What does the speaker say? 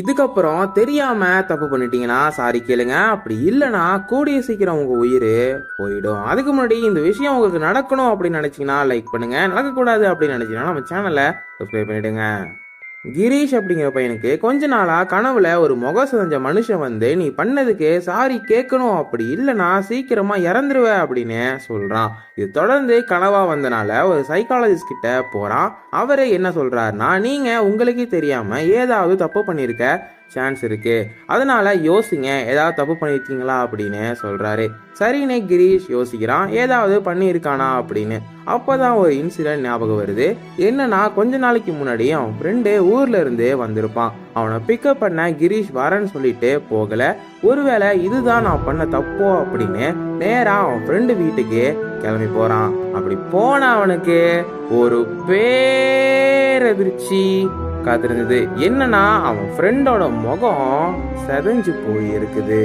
இதுக்கப்புறம் தெரியாம தப்பு பண்ணிட்டீங்கன்னா சாரி கேளுங்க. அப்படி இல்லைன்னா கூடிய சீக்கிரம் உங்க உயிர் போயிடும். அதுக்கு முன்னாடி இந்த விஷயம் உங்களுக்கு நடக்கணும் அப்படின்னு நினைச்சீங்கன்னா லைக் பண்ணுங்க. நடக்கக்கூடாது அப்படின்னு நினைச்சீங்கன்னா நம்ம சேனலை சப்ஸ்கிரைப் பண்ணிடுங்க. கிரீஷ் அப்படிங்கிற பையனுக்கு கொஞ்ச நாளாக கனவுல ஒரு முக சிதஞ்ச மனுஷன் வந்து நீ பண்ணதுக்கு சாரி கேட்கணும் அப்படி இல்லைன்னா சீக்கிரமா இறந்துருவ அப்படின்னு சொல்றான். இது தொடர்ந்து கனவா வந்தனால ஒரு சைக்காலஜிஸ்ட் கிட்ட போறான். அவரே என்ன சொல்கிறாருன்னா நீங்க உங்களுக்கே தெரியாம ஏதாவது தப்பு பண்ணியிருக்க சான்ஸ் இருக்கு. அதனால யோசிங்க ஏதாவது தப்பு பண்ணியிருக்கீங்களா அப்படின்னு சொல்றாரு. சரின்னு கிரீஷ் யோசிக்கிறான். ஏதாவது பண்ணியிருக்கானா அப்படின்னு. அப்பதான் ஒரு இன்சிடென்ட் ஞாபகம் வருது. என்னன்னா கொஞ்ச நாளைக்கு முன்னாடி அவன் ஃப்ரெண்டு ஊர்ல இருந்தே வந்திருப்பான். அவனை பிக்கப் பண்ண கிரீஷ் வரேன்னு சொல்லிட்டு போகல. ஒருவேளை இதுதான் நான் பண்ண தப்போ அப்படின்னு நேரா அவன் ஃப்ரெண்டு வீட்டுக்கு கிளம்பி போறான். அப்படி போன அவனுக்கு ஒரு பேரதிர்ச்சி காத்திருந்தது. என்னன்னா அவன் ஃப்ரெண்டோட முகம் செதஞ்சு போயிருக்குது.